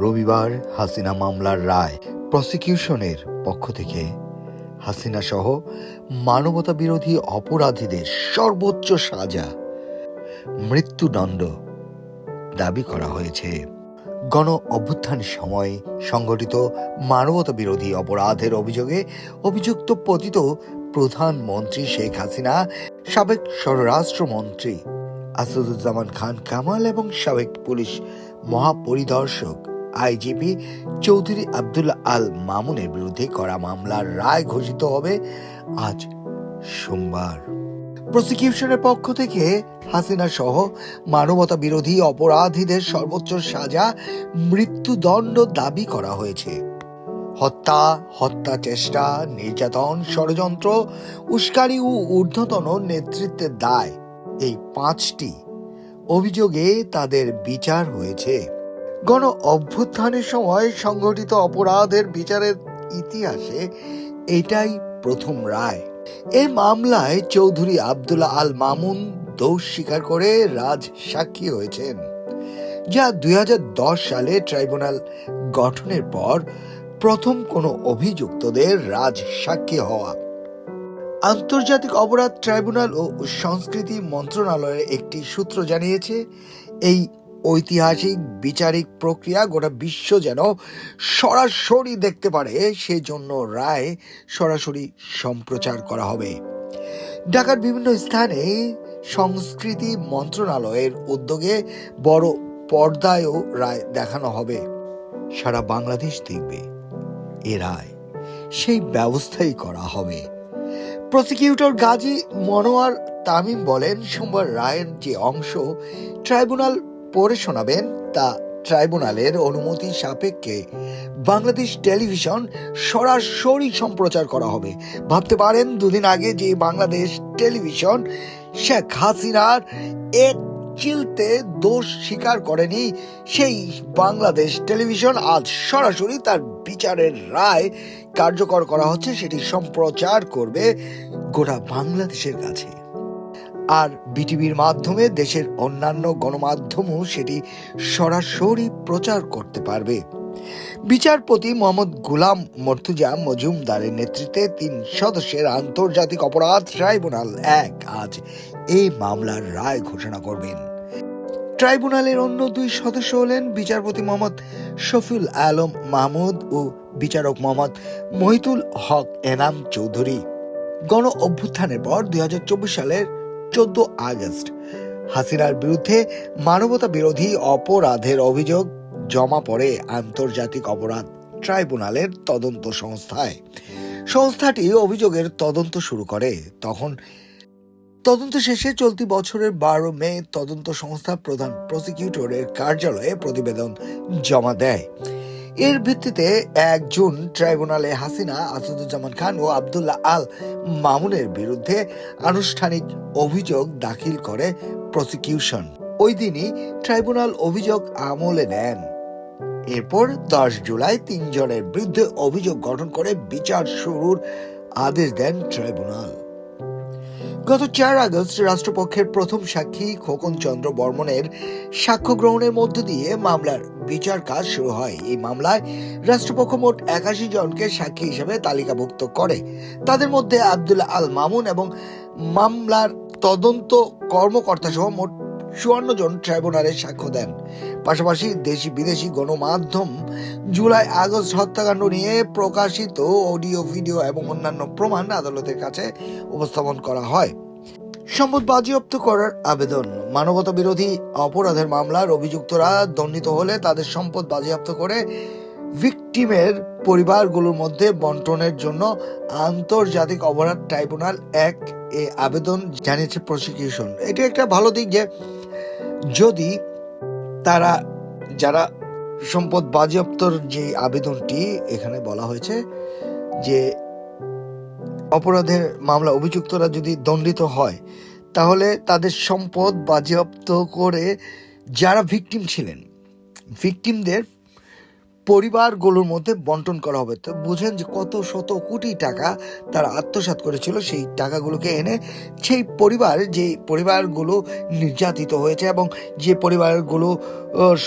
রবিবার হাসিনা মামলার রায় প্রসিকিউশনের পক্ষ থেকে। হাসিনা সহ মানবতা বিরোধী অপরাধীদের সর্বোচ্চ সাজা, মৃত্যুদণ্ড দাবি করা হয়েছে। গণ অভ্যুত্থানের সময় সংগঠিত মানবতা বিরোধী অপরাধের অভিযোগে অভিযুক্ত পতিত প্রধানমন্ত্রী শেখ হাসিনা, সাবেক স্বরাষ্ট্রমন্ত্রী আসাদুজ্জামান খান কামাল এবং সাবেক পুলিশ মহাপরিদর্শক আইজিপি চৌধুরী আব্দুল্লাহ আল মামুনের বিরুদ্ধে করা মামলার রায় ঘোষিত হবে আজ সোমবার। প্রসিকিউশনের পক্ষ থেকে হাসিনা সহ মানবতা বিরোধী অপরাধীদের সর্বোচ্চ সাজা, মৃত্যুদণ্ড দাবি করা হয়েছে। হত্যা হত্যা চেষ্টা, নির্যাতন, ষড়যন্ত্র, উস্কানি ও ঊর্ধ্বতন নেতৃত্বের দায় এই পাঁচটি। অভিযোগে তাদের বিচার হয়েছে। গণ অভ্যুত্থানের সময় সংঘটিত অপরাধের বিচারের ইতিহাসে এটাই প্রথম রায়। এ মামলায় চৌধুরী আব্দুল্লাহ আল মামুন দোষ স্বীকার করে রাজ সাক্ষী হয়েছেন, যা দুই হাজার দশ সালে ট্রাইব্যুনাল গঠনের পর প্রথম কোনো অভিযুক্তদের রাজ সাক্ষী হওয়া। আন্তর্জাতিক অপরাধ ট্রাইব্যুনাল ও সংস্কৃতি মন্ত্রণালয়ের একটি সূত্র জানিয়েছে, এই ঐতিহাসিক, বিচারিক প্রক্রিয়া গোটা বিশ্ব যেন সরাসরি দেখতে পারে, সেজন্য রায় সরাসরি সম্প্রচার করা হবে। ঢাকার বিভিন্ন স্থানে সংস্কৃতি মন্ত্রণালয়ের উদ্যোগে বড় পর্দায়ও রায় দেখানো হবে। সারা বাংলাদেশ দেখবে, এ রায় সেই ব্যবস্থাই করা হবে। প্রসিকিউটর গাজী মনোয়ার তামিম বলেন, সোমবার রায়ের যে অংশ, ট্রাইব্যুনাল পড়ে শোনাবেন তা ট্রাইব্যুনালের অনুমতি সাপেক্ষে। বাংলাদেশ টেলিভিশন সরাসরি সম্প্রচার করা হবে। ভাবতে পারেন, দুদিন আগে যে বাংলাদেশ টেলিভিশন শেখ হাসিনার এক চিলতে দোষ স্বীকার করেনি, সেই বাংলাদেশ টেলিভিশন আজ সরাসরি তার বিচারের রায় কার্যকর করা হচ্ছে, সেটি সম্প্রচার করবে গোটা বাংলাদেশের কাছে। আর বিটিভির মাধ্যমে দেশের অন্যান্য গণমাধ্যমও সেটি সরাসরি প্রচার করতে পারবে। বিচারপতি মোহাম্মদ গুলাম মর্তুজা মজুমদারের নেতৃত্বে তিন সদস্যের আন্তর্জাতিক অপরাধ ট্রাইব্যুনাল এক আজ এই মামলার রায় ঘোষণা করবেন। ট্রাইব্যুনালের অন্য দুই সদস্য হলেন বিচারপতি মোহাম্মদ শফিউল আলম মাহমুদ ও বিচারক মোহাম্মদ মহিতুল হক এনাম চৌধুরী। গণ অভ্যুত্থানের পর দুই হাজার চব্বিশ সালের চোদ্দ আগস্ট। হাসিনার বিরুদ্ধে মানবতা বিরোধী অপরাধের অভিযোগ জমা পড়ে আন্তর্জাতিক অপরাধ ট্রাইব্যুনালের তদন্ত সংস্থায়। সংস্থাটি অভিযোগের তদন্ত শুরু করে। তখন তদন্ত শেষে চলতি বছরের বারো মে তদন্ত সংস্থা প্রধান প্রসিকিউটরের কার্যালয়ে প্রতিবেদন জমা দেয়। এর ভিত্তিতে এক জুন ট্রাইব্যুনালে হাসিনা, আসাদুজ্জামান খান ও আবদুল্লাহ আল মামুনের বিরুদ্ধে আনুষ্ঠানিক অভিযোগ দাখিল করে প্রসিকিউশন। ওই দিনই ট্রাইব্যুনাল অভিযোগ আমলে নেন। এরপর দশ জুলাই তিনজনের বিরুদ্ধে অভিযোগ গঠন করে বিচার শুরুর আদেশ দেন ট্রাইব্যুনাল। গত চার আগস্ট রাষ্ট্রপক্ষের প্রথম সাক্ষী খোকন চন্দ্র বর্মনের সাক্ষ্য গ্রহণের মধ্য দিয়ে মামলার বিচার কাজ শুরু হয়। এই মামলায় রাষ্ট্রপক্ষ মোট একাশি জনকে সাক্ষী হিসেবে তালিকাভুক্ত করে। তাদের মধ্যে আব্দুল্লাহ আল মামুন এবং মামলার তদন্ত কর্মকর্তা সহ মোট চুয়ান্ন জন ট্রাইব্যুনালে সাক্ষ্য দেন। পাশাপাশি দেশি বিদেশি গণমাধ্যম জুলাই আগস্ট হত্যাকাণ্ড নিয়ে প্রকাশিত অডিও, ভিডিও এবং অন্যান্য প্রমাণ আদালতের কাছে উপস্থাপন করা হয়। সম্পদ বাজেয়াপ্ত করার আবেদন। মানবতা বিরোধী অপরাধের মামলার অভিযুক্তরা দণ্ডিত হলে তাদের সম্পদ বাজেয়াপ্ত করে ভিকটিমের পরিবারগুলোর মধ্যে বন্টনের জন্য আন্তর্জাতিক অপরাধ ট্রাইব্যুনাল এক এ আবেদন জানিয়েছে প্রসিকিউশন। এটা একটা ভালো দিক যে যদি তারা, যারা সম্পদ বাজেয়াপ্তর যে আবেদনটি এখানে বলা হয়েছে, যে অপরাধের মামলা অভিযুক্তরা যদি দণ্ডিত হয়, তাহলে তাদের সম্পদ বাজেয়াপ্ত করে যারা ভিকটিম ছিলেন, ভিকটিমদের পরিবারগুলোর মধ্যে বন্টন করা হবে। তো বুঝেন যে কত শত কোটি টাকা তারা আত্মসাত করেছিল সেই টাকাগুলোকে এনে সেই পরিবার, যে পরিবারগুলো নির্যাতিত হয়েছে এবং যে পরিবারগুলো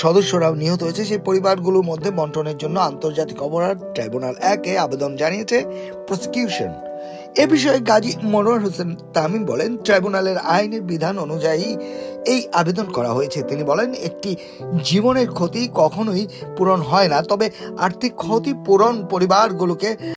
সদস্যরাও নিহত হয়েছে, সেই পরিবারগুলোর মধ্যে বন্টনের জন্য আন্তর্জাতিক অপরাধ ট্রাইব্যুনাল একে আবেদন জানিয়েছে। প্রসিকিউশন। এ বিষয়ে গাজী মনোয়ার হোসেন তামিম বলেন, ট্রাইব্যুনালের আইনের বিধান অনুযায়ী এই আবেদন করা হয়েছে। তিনি বলেন, একটি জীবনের ক্ষতি কখনোই পূরণ হয় না, তবে আর্থিক ক্ষতি পূরণ পরিবারগুলোকে